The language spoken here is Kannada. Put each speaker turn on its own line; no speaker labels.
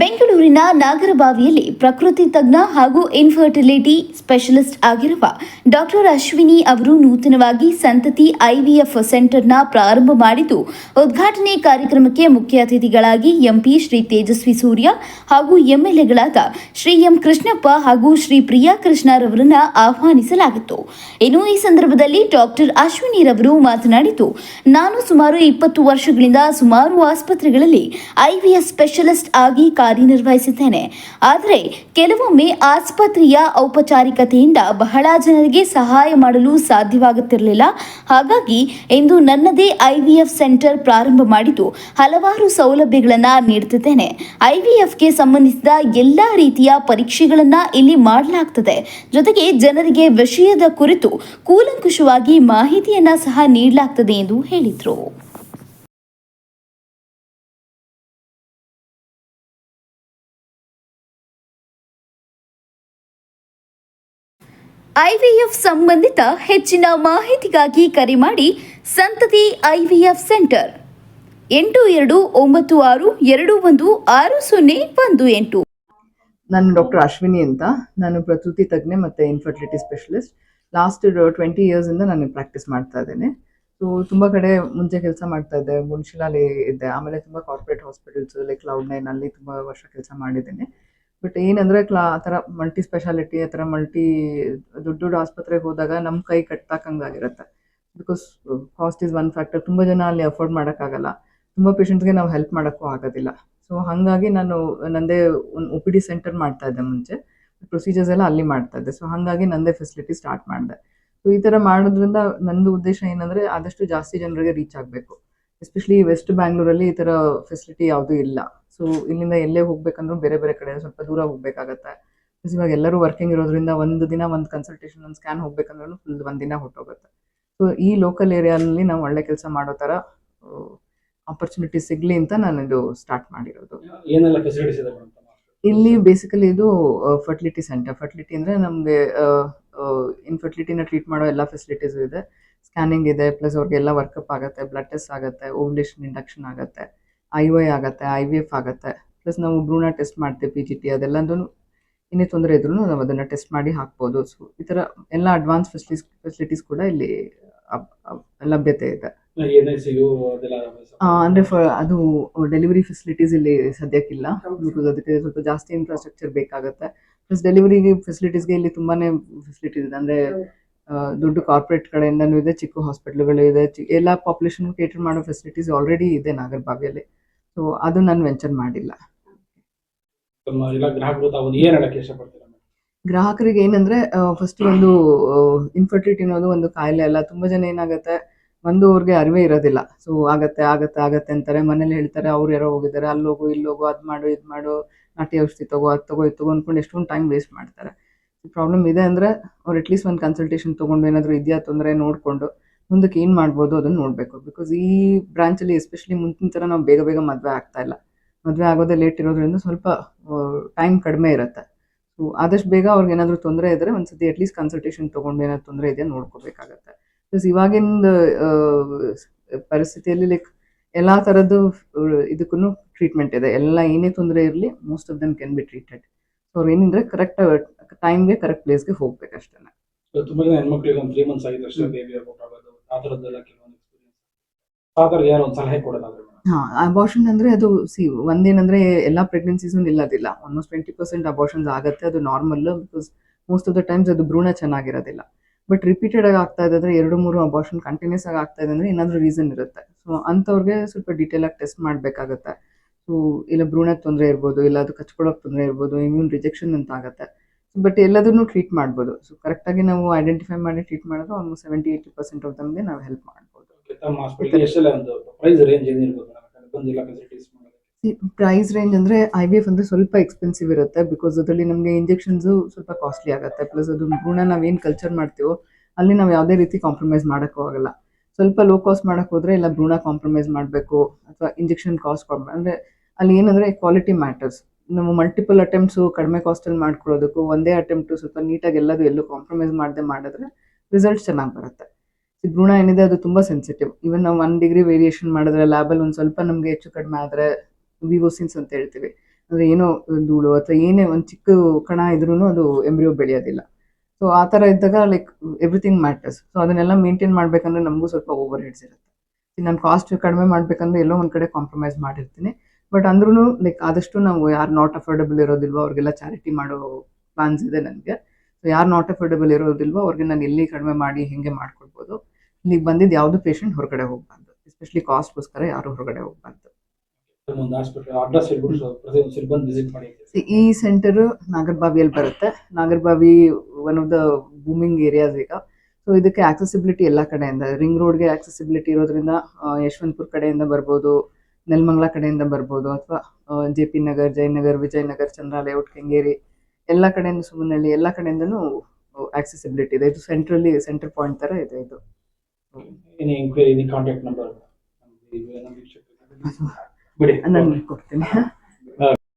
bem que o ಬೆಂಗಳೂರಿನ ನಾಗರಬಾವಿಯಲ್ಲಿ ಪ್ರಕೃತಿ ತಜ್ಞ ಹಾಗೂ ಇನ್ಫರ್ಟಿಲಿಟಿ ಸ್ಪೆಷಲಿಸ್ಟ್ ಆಗಿರುವ ಡಾಕ್ಟರ್ ಅಶ್ವಿನಿ ಅವರು ನೂತನವಾಗಿ ಸಂತತಿ ಐವಿಎಫ್ ಸೆಂಟರ್ನ ಪ್ರಾರಂಭ ಮಾಡಿದ್ದು, ಉದ್ಘಾಟನೆ ಕಾರ್ಯಕ್ರಮಕ್ಕೆ ಮುಖ್ಯ ಅತಿಥಿಗಳಾಗಿ ಎಂಪಿ ಶ್ರೀ ತೇಜಸ್ವಿ ಸೂರ್ಯ ಹಾಗೂ ಎಂಎಲ್ಎಗಳಾದ ಶ್ರೀ ಎಂ ಕೃಷ್ಣಪ್ಪ ಹಾಗೂ ಶ್ರೀ ಪ್ರಿಯಾ ಕೃಷ್ಣರವರನ್ನ ಆಹ್ವಾನಿಸಲಾಗಿತ್ತು. ಇನ್ನು ಈ ಸಂದರ್ಭದಲ್ಲಿ ಡಾಕ್ಟರ್ ಅಶ್ವಿನಿ ರವರು ಮಾತನಾಡಿದ್ದು, ನಾನು ಸುಮಾರು ಇಪ್ಪತ್ತು ವರ್ಷಗಳಿಂದ ಸುಮಾರು ಆಸ್ಪತ್ರೆಗಳಲ್ಲಿ ಐವಿಎಫ್ ಸ್ಪೆಷಲಿಸ್ಟ್ ಆಗಿ ಕಾರ್ಯನಿರ್ವಹಿಸಿದ್ದೇನೆ ಆದರೆ ಕೆಲವೊಮ್ಮೆ ಆಸ್ಪತ್ರೆಯ ಔಪಚಾರಿಕತೆಯಿಂದ ಬಹಳ ಜನರಿಗೆ ಸಹಾಯ ಮಾಡಲು ಸಾಧ್ಯವಾಗುತ್ತಿರಲಿಲ್ಲ. ಹಾಗಾಗಿ ಇಂದು ನನ್ನದೇ ಐವಿಎಫ್ ಸೆಂಟರ್ ಪ್ರಾರಂಭ ಮಾಡಿದ್ದು ಹಲವಾರು ಸೌಲಭ್ಯಗಳನ್ನು ನೀಡುತ್ತಿದ್ದೇನೆ. ಐವಿಎಫ್ಗೆ ಸಂಬಂಧಿಸಿದ ಎಲ್ಲ ರೀತಿಯ ಪರೀಕ್ಷೆಗಳನ್ನು ಇಲ್ಲಿ ಮಾಡಲಾಗ್ತದೆ. ಜೊತೆಗೆ ಜನರಿಗೆ ವಿಷಯದ ಕುರಿತು ಕೂಲಂಕುಷವಾಗಿ ಮಾಹಿತಿಯನ್ನ ಸಹ ನೀಡಲಾಗ್ತದೆ ಎಂದು ಹೇಳಿದರು. ಐವಿಎಫ್ ಸಂಬಂಧಿತ ಹೆಚ್ಚಿನ ಮಾಹಿತಿಗಾಗಿ ಕರೆ ಮಾಡಿ ಸಂತತಿ ಐವಿಎಫ್ ಸೆಂಟರ್. ಎಂಟು ಎರಡು ಒಂಬತ್ತು ಆರು ಎರಡು ಒಂದು ಆರು ಸೊನ್ನೆ ಒಂದು ಎಂಟು.
ನಾನು ಡಾಕ್ಟರ್ ಅಶ್ವಿನಿ ಅಂತ. ನಾನು ಪ್ರಕೃತಿ ತಜ್ಞೆ ಮತ್ತು ಇನ್ಫರ್ಟಿಲಿಟಿ ಸ್ಪೆಷಲಿಸ್ಟ್ ಲಾಸ್ಟ್ ಟ್ವೆಂಟಿ ಇಯರ್ಸಿಂದ ನಾನು ಪ್ರಾಕ್ಟೀಸ್ ಮಾಡ್ತಾ ಇದ್ದೇನೆ. ಸೊ ತುಂಬ ಕಡೆ ಮುಂಚೆ ಕೆಲಸ ಮಾಡ್ತಾ ಇದ್ದೆ. ಮುನ್ಶಿಲಲ್ಲಿ ಇದ್ದೆ ಆಮೇಲೆ ತುಂಬ ಕಾರ್ಪೊರೇಟ್ ಹಾಸ್ಪಿಟಲ್ಸ್ ಲೈಕ್ ಕ್ಲೌಡ್ ಅಲ್ಲಿ ತುಂಬ ವರ್ಷ ಕೆಲಸ ಮಾಡಿದ್ದೀನಿ. ಬಟ್ ಏನಂದರೆ ಕ್ಲಾ, ಆ ಥರ ಮಲ್ಟಿ ಸ್ಪೆಷಾಲಿಟಿ ಆ ಥರ ಮಲ್ಟಿ ದೊಡ್ಡ ದೊಡ್ಡ ಆಸ್ಪತ್ರೆಗೆ ಹೋದಾಗ ನಮ್ಮ ಕೈ ಕಟ್ಟಾಕಂಗಾಗಿರುತ್ತೆ because cost is one factor ತುಂಬ ಜನ ಅಲ್ಲಿ ಅಫೋರ್ಡ್ ಮಾಡೋಕ್ಕಾಗಲ್ಲ. ತುಂಬ ಪೇಷಂಟ್ಸ್ಗೆ ನಾವು ಹೆಲ್ಪ್ ಮಾಡೋಕ್ಕೂ ಆಗೋದಿಲ್ಲ. ಸೊ ಹಾಗಾಗಿ ನಾನು ನಂದೇ ಒಂದು ಒ ಪಿ ಡಿ ಸೆಂಟರ್ ಮಾಡ್ತಾ ಇದ್ದೆ ಮುಂಚೆ. ಪ್ರೊಸೀಜರ್ಸ್ ಎಲ್ಲ ಅಲ್ಲಿ ಮಾಡ್ತಾ ಇದ್ದೆ. ಸೊ ಹಾಗಾಗಿ ನಂದೇ ಫೆಸಿಲಿಟಿ ಸ್ಟಾರ್ಟ್ ಮಾಡಿದೆ. ಸೊ ಈ ಥರ ಮಾಡೋದ್ರಿಂದ ನಂದು ಉದ್ದೇಶ ಏನಂದರೆ ಆದಷ್ಟು ಜಾಸ್ತಿ ಜನರಿಗೆ ರೀಚ್ ಆಗಬೇಕು. ಎಸ್ಪೆಷಲಿ ವೆಸ್ಟ್ ಬ್ಯಾಂಗ್ಳೂರಲ್ಲಿ ಈ ಥರ ಫೆಸಿಲಿಟಿ ಯಾವುದೂ ಇಲ್ಲ. ಸೊ ಇಲ್ಲಿಂದ ಎಲ್ಲೇ ಹೋಗ್ಬೇಕಂದ್ರೂ ಬೇರೆ ಬೇರೆ ಕಡೆ ಸ್ವಲ್ಪ ದೂರ ಹೋಗ್ಬೇಕಾಗತ್ತೆ. ಬಿಕಾಸ್ ಇವಾಗ ಎಲ್ಲರೂ ವರ್ಕಿಂಗ್ ಇರೋದ್ರಿಂದ ಒಂದು ದಿನ ಒಂದು ಕನ್ಸಲ್ಟೇಷನ್ ಒಂದು ಸ್ಕ್ಯಾನ್ ಹೋಗ್ಬೇಕಂದ್ರೂ ಫುಲ್ ಒಂದು ದಿನ ಹೊಟ್ಟೋಗುತ್ತೆ ಸೊ ಈ ಲೋಕಲ್ ಏರಿಯಾದಲ್ಲಿ ನಾವು ಒಳ್ಳೆ ಕೆಲಸ ಮಾಡೋ ಥರ ಆಪರ್ಚುನಿಟಿ ಸಿಗಲಿ ಅಂತ ನಾನು ಇದು ಸ್ಟಾರ್ಟ್ ಮಾಡಿರೋದು ಇಲ್ಲಿ ಬೇಸಿಕಲಿ ಇದು ಫರ್ಟಿಲಿಟಿ ಸೆಂಟರ್ ಫರ್ಟಿಲಿಟಿ ಅಂದರೆ ನಮಗೆ ಇನ್ಫರ್ಟಿಲಿಟಿನ ಟ್ರೀಟ್ ಮಾಡೋ ಎಲ್ಲ ಫೆಸಿಲಿಟೀಸು ಇದೆ. ಸ್ಕ್ಯಾನಿಂಗ್ ಇದೆ ಪ್ಲಸ್ ಅವ್ರಿಗೆಲ್ಲ ವರ್ಕಪ್ ಆಗುತ್ತೆ ಬ್ಲಡ್ ಟೆಸ್ಟ್ ಆಗುತ್ತೆ ಓವ್ಲೇಷನ್ ಇಂಡಕ್ಷನ್ ಆಗುತ್ತೆ. ಐ ವೈ ಆಗುತ್ತೆ ಐ ವಿ ಎಫ್ ಆಗುತ್ತೆ. ಪ್ಲಸ್ ನಾವು ಭ್ರೂಣ ಟೆಸ್ಟ್ ಮಾಡ್ತೀವಿ ಪಿ ಜಿ ಟಿ ಅದೆಲ್ಲದೂ ಏನೇ ತೊಂದರೆ ಇದ್ರೂ ನಾವು ಅದನ್ನು ಟೆಸ್ಟ್ ಮಾಡಿ ಹಾಕ್ಬೋದು. ಸೊ ಈ ಥರ ಎಲ್ಲ ಅಡ್ವಾನ್ಸ್ ಫೆಸಿಲಿಸ್ ಫೆಸಿಲಿಟೀಸ್ ಕೂಡ ಇಲ್ಲಿ ಲಭ್ಯತೆ ಇದೆ. ಅಂದ್ರೆ ಫ ಅದು ಡೆಲಿವರಿ ಫೆಸಿಲಿಟೀಸ್ ಇಲ್ಲಿ ಸದ್ಯಕ್ಕಿಲ್ಲ. ಬಿಕಾಸ್ ಅದಕ್ಕೆ ಸ್ವಲ್ಪ ಜಾಸ್ತಿ ಇನ್ಫ್ರಾಸ್ಟ್ರಕ್ಚರ್ ಬೇಕಾಗುತ್ತೆ. ಪ್ಲಸ್ ಡೆಲಿವರಿ ಫೆಸಿಲಿಟೀಸ್ಗೆ ಇಲ್ಲಿ ತುಂಬಾನೇ ಫೆಸಿಲಿಟೀಸ್ ಇದೆ. ಅಂದ್ರೆ ದೊಡ್ಡ ಕಾರ್ಪೊರೇಟ್ ಕಡೆಯಿಂದನೂ ಇದೆ ಚಿಕ್ಕ ಹಾಸ್ಪಿಟ್ಲ್ಗಳು ಇದೆ ಎಲ್ಲ ಪಾಪ್ಯುಲೇಷನ್ ಕೇಟರ್ ಮಾಡೋ ಫೆಸಿಲಿಟೀಸ್ ಆಲ್ರೆಡಿ ಇದೆ ನಾಗರಬಾವಿಯಲ್ಲಿ. ಸೊ ಅದು ನಾನು ವೆಂಚರ್ ಮಾಡಿಲ್ಲ.
ತಮ್ಮ ಎಲ್ಲ ಗ್ರಾಹಕರು ತಾವು ಏನ್ ಹೇಳಕ್ಕೆ ಇಷ್ಟಪಡ್ತೀರಾ
ಗ್ರಾಹಕರಿಗೆ ಏನಂದ್ರೆ ಫಸ್ಟ್ ಒಂದು ಇನ್ಫರ್ಟಿಲಿಟಿ ಅನ್ನೋದು ಒಂದು ಕಾಯಿಲೆ ಅಲ್ಲ. ತುಂಬಾ ಜನ ಏನಾಗುತ್ತೆ ಒಂದು ಅವ್ರಿಗೆ ಅರಿವೇ ಇರೋದಿಲ್ಲ. ಸೊ ಆಗತ್ತೆ ಆಗತ್ತೆ ಆಗತ್ತೆ ಅಂತಾರೆ. ಮನೇಲಿ ಹೇಳ್ತಾರೆ ಅವ್ರು ಯಾರೋ ಹೋಗಿದ್ದಾರೆ ಅಲ್ಲಿ ಹೋಗು ಇಲ್ಲಿ ಹೋಗು ಅದ್ ಮಾಡು ಇದು ಮಾಡು ನಾಟಿ ಔಷಧಿ ತಗೋ ಅದು ತಗೋ ಇದು ತಗೋ ಅನ್ಕೊಂಡು ಎಷ್ಟೊಂದು ಟೈಮ್ ವೇಸ್ಟ್ ಮಾಡ್ತಾರೆ. ಪ್ರಾಬ್ಲಮ್ ಇದೆ ಅಂದ್ರೆ ಅವ್ರು ಅಟ್ಲೀಸ್ಟ್ ಒಂದು ಕನ್ಸಲ್ಟೇಷನ್ ತೊಗೊಂಡು ಏನಾದ್ರು ಇದೆಯಾ ತೊಂದರೆ ನೋಡ್ಕೊಂಡು ಮುಂದಕ್ಕೆ ಏನ್ ಮಾಡ್ಬೋದು ಅದನ್ನ ನೋಡಬೇಕು. ಬಿಕಾಸ್ ಈ ಬ್ರಾಂಚ್ ಅಲ್ಲಿ ಎಸ್ಪೆಷಲಿ ಮುಂದಿನ ತರ ನಾವು ಬೇಗ ಬೇಗ ಮದ್ವೆ ಆಗ್ತಾ ಇಲ್ಲ. ಮದ್ವೆ ಆಗೋದೇ ಲೇಟ್ ಇರೋದ್ರಿಂದ ಸ್ವಲ್ಪ ಟೈಮ್ ಕಡಿಮೆ ಇರುತ್ತೆ. ಸೊ ಆದಷ್ಟು ಬೇಗ ಅವ್ರಿಗೆ ಏನಾದರೂ ತೊಂದರೆ ಇದ್ದರೆ ಒಂದ್ಸತಿ ಅಟ್ಲೀಸ್ಟ್ ಕನ್ಸಲ್ಟೇಷನ್ ತೊಗೊಂಡು ಏನಾದ್ರು ತೊಂದರೆ ಇದೆಯಾ ನೋಡ್ಕೋಬೇಕಾಗತ್ತೆ. ಪ್ಲಸ್ ಇವಾಗಿನ ಪರಿಸ್ಥಿತಿಯಲ್ಲಿ ಲೈಕ್ ಎಲ್ಲ ಥರದ್ದು ಇದಕ್ಕೂ ಟ್ರೀಟ್ಮೆಂಟ್ ಇದೆ. ಎಲ್ಲ ಏನೇ ತೊಂದರೆ ಇರಲಿ most of them can be treated so ಅವ್ರು ಏನಿದ್ರೆ ಕರೆಕ್ಟ್ ಟೈಮ್ಗೆ ಕರೆಕ್ಟ್ ಪ್ಲೇಸ್ಗೆ ಹೋಗ್ಬೇಕಷ್ಟೇ
ತುಂಬಾ ಹೆಣ್ಮಕ್ಳಿಗೆ ಒಂದು ತ್ರೀ ಮಂತ್ಸ್ ಆಗಿದ್ರೆ ಅಷ್ಟೇ ಬೇಬಿ
ಹಾಂ ಅಬಾರ್ಷನ್ ಅಂದ್ರೆ ಅದು ಸಿ, ಒಂದೇನಂದ್ರೆ ಎಲ್ಲಾ ಪ್ರೆಗ್ನೆನ್ಸೀಸ್ ನಿಲ್ಲೋದಿಲ್ಲ. ಆಲ್ಮೋಸ್ಟ್ ಟ್ವೆಂಟಿ ಪರ್ಸೆಂಟ್ ಅಬಾರ್ಷನ್ಸ್ ಆಗುತ್ತೆ, ಅದು normal because most of the times ಅದು ಭ್ರೂಣ ಚೆನ್ನಾಗಿರೋದಿಲ್ಲ. ಬಟ್ ರಿಪೀಟೆಡ್ ಆಗಿ ಆಗ್ತಾ ಇದೆ ಅಂದ್ರೆ ಎರಡು ಮೂರು ಅಬಾರ್ಷನ್ ಕಂಟಿನ್ಯೂಸ್ ಆಗಿ ಆಗ್ತಾ ಇದೆ ಅಂದ್ರೆ ಏನಾದರೂ ರೀಸನ್ ಇರುತ್ತೆ. ಸೊ ಅಂಥವ್ರಿಗೆ ಸ್ವಲ್ಪ ಡೀಟೇಲ್ ಆಗಿ ಟೆಸ್ಟ್ ಮಾಡಬೇಕಾಗತ್ತೆ. ಸೊ ಇಲ್ಲ ಭ್ರೂಣಕ್ಕೆ ತೊಂದರೆ ಇರ್ಬೋದು, ಇಲ್ಲ ಅದು ಕಚ್ಕೊಳ್ಳೋಕೆ ತೊಂದರೆ ಇರ್ಬೋದು ಇಮ್ಯೂನ್ ರಿಜೆಕ್ಷನ್ ಅಂತ ಆಗುತ್ತೆ. ಬಟ್ ಎಲ್ಲದನ್ನು ಟ್ರೀಟ್ ಮಾಡ್ಬೋದು. ಸೊ ಕರೆಕ್ಟಾಗಿ ನಾವು ಐಡೆಂಟಿಫೈ ಮಾಡಿ ಟ್ರೀಟ್ ಮಾಡಿದ್ರೆ almost seventy eighty percent of ದಮ್ಗೆ ನಾವು ಹೆಲ್ಪ್ ಮಾಡ್ಬೋದು.
ಪ್ರೈಸ್ ರೇಂಜ್
ಅಂದರೆ ಐ ವಿ ಎಫ್ ಅಂದರೆ ಸ್ವಲ್ಪ ಎಕ್ಸ್ಪೆನ್ಸಿವ್ ಇರುತ್ತೆ ಬಿಕಾಸ್ ಅದರಲ್ಲಿ ನಮಗೆ ಇಂಜೆಕ್ಷನ್ಸು ಸ್ವಲ್ಪ ಕಾಸ್ಟ್ಲಿ ಆಗುತ್ತೆ. ಪ್ಲಸ್ ಅದು ಭ್ರೂಣ ನಾವೇನು ಕಲ್ಚರ್ ಮಾಡ್ತೀವೋ ಅಲ್ಲಿ ನಾವು ಯಾವುದೇ ರೀತಿ ಕಾಂಪ್ರಮೈಸ್ ಮಾಡೋಕ್ಕೂ ಆಗಲ್ಲ. ಸ್ವಲ್ಪ ಲೋ ಕಾಸ್ಟ್ ಮಾಡೋಕ್ಕೆ ಹೋದ್ರೆ ಇಲ್ಲ ಭ್ರೂಣ ಕಾಂಪ್ರಮೈಸ್ ಮಾಡಬೇಕು. ಅಥವಾ ಇಂಜೆಕ್ಷನ್ ಕಾಸ್ಟ್ ಅಂದರೆ ಅಲ್ಲಿ ಏನಂದ್ರೆ ಕ್ವಾಲಿಟಿ ಮ್ಯಾಟರ್ಸ್ ನಾವು ಮಲ್ಟಿಪಲ್ ಅಟೆಂಪ್ಟ್ಸು ಕಡಿಮೆ ಕಾಸ್ಟಲ್ಲಿ ಮಾಡ್ಕೊಳ್ಳೋದಕ್ಕೂ ಒಂದೇ ಅಟೆಂಪ್ಟು ಸ್ವಲ್ಪ ನೀಟಾಗಿ ಎಲ್ಲದೂ ಎಲ್ಲೂ ಕಾಂಪ್ರಮೈಸ್ ಮಾಡದೆ ಮಾಡಿದ್ರೆ ರಿಸಲ್ಟ್ಸ್ ಚೆನ್ನಾಗಿ ಬರುತ್ತೆ. ಈ ಭ್ರೂಣ ಏನಿದೆ ಅದು ತುಂಬ ಸೆನ್ಸಿಟಿವ್ ಈವನ್ ನಾವು ಒನ್ ಡಿಗ್ರಿ ವೇರಿಯೇಷನ್ ಮಾಡಿದ್ರೆ ಲ್ಯಾಬಲ್ಲಿ ಒಂದು ಸ್ವಲ್ಪ ನಮಗೆ ಹೆಚ್ಚು ಕಡಿಮೆ ಆದರೆ ವಿವೋಸಿನ್ಸ್ ಅಂತ ಹೇಳ್ತೀವಿ. ಅಂದರೆ ಏನೋ ಧೂಳು ಅಥವಾ ಏನೇ ಒಂದು ಚಿಕ್ಕ ಕಣ ಇದ್ರೂ ಅದು ಎಂಬ್ರಿಯೋ ಬೆಳೆಯೋದಿಲ್ಲ. ಸೊ ಆ ಥರ ಇದ್ದಾಗ ಲೈಕ್ ಎವ್ರಿಥಿಂಗ್ ಮ್ಯಾಟರ್ಸ್ ಸೊ ಅದನ್ನೆಲ್ಲ ಮೇಂಟೈನ್ ಮಾಡಬೇಕಂದ್ರೆ ನಮಗೂ ಸ್ವಲ್ಪ ಓವರ್ ಹೆಡ್ಸ್ ಇರುತ್ತೆ ನಾನು ಕಾಸ್ಟ್ ಕಡಿಮೆ ಮಾಡಬೇಕಂದ್ರೆ ಎಲ್ಲೋ ಒಂದು ಕಡೆ ಕಾಂಪ್ರಮೈಸ್ ಮಾಡಿರ್ತೀನಿ. ಬಟ್ ಅಂದ್ರೂ ಲೈಕ್ ಆದಷ್ಟು ನಾವು ಯಾರು ನಾಟ್ ಅಫೋರ್ಡಬಲ್ ಇರೋದಿಲ್ವೋ ಅವ್ರಿಗೆಲ್ಲ ಚಾರಿಟಿ ಮಾಡೋ ಪ್ಲಾನ್ಸ್ ಇದೆ ನನಗೆ. ಸೊ ಯಾರು ನಾಟ್ ಅಫೋರ್ಡಬಲ್ ಇರೋದಿಲ್ವೋ ಅವ್ರಿಗೆ ನಾನು ಎಲ್ಲಿ ಕಡಿಮೆ ಮಾಡಿ ಹೆಂಗೆ ಮಾಡ್ಕೊಡ್ಬೋದು. ಇಲ್ಲಿಗೆ ಬಂದಿದ್ದು ಯಾವುದು ಪೇಷಂಟ್ ಹೊರಗಡೆ ಹೋಗ್ಬಾರ್ದು. ಎಸ್ಪೆಷಲಿ ಕಾಸ್ಟ್ಗೋಸ್ಕರ ಯಾರು ಹೊರಗಡೆ ಹೋಗ್ಬಾರ್ದು. ಈ ಸೆಂಟರ್ ನಾಗರ್ಬಾವಿಯಲ್ಲಿ ಬರುತ್ತೆ. Nagarbhavi one of the booming areas ಈಗ. ಸೊ ಇದಕ್ಕೆ ಆಕ್ಸೆಸಿಬಿಲಿಟಿ ಎಲ್ಲ ಕಡೆಯಿಂದ ರಿಂಗ್ ರೋಡ್ಗೆ ಆಕ್ಸೆಸಿಬಿಲಿಟಿ ಇರೋದ್ರಿಂದ ಯಶವಂತಪುರ್ ಯಶವಂತಪುರ ಕಡೆಯಿಂದ ಬರ್ಬೋದು. ನೆಲಮಂಗಲ ಕಡೆಯಿಂದ ಬರ್ಬೋದು ಅಥವಾ ಜೆ ಪಿ ನಗರ್ ಜಯನಗರ್ ವಿಜಯನಗರ್ ಚಂದ್ರಾಲಯ ಕೆಂಗೇರಿ ಎಲ್ಲ ಕಡೆಯಿಂದ ಸುಮ್ಮನಹಳ್ಳಿ ಎಲ್ಲ ಕಡೆಯಿಂದನೂ ಆಕ್ಸೆಸಿಬಿಲಿಟಿ ಇದೆ. ಇದು ಸೆಂಟ್ರಲ್ಲಿ ಸೆಂಟರ್ ಪಾಯಿಂಟ್ ತರ ಇದೆ ಇದು.
ಕಾಂಟ್ಯಾಕ್ಟ್ ನಂಬರ್ ಬಿಡಿ.
ನಾನು ಕೊಡ್ತೀನಿ.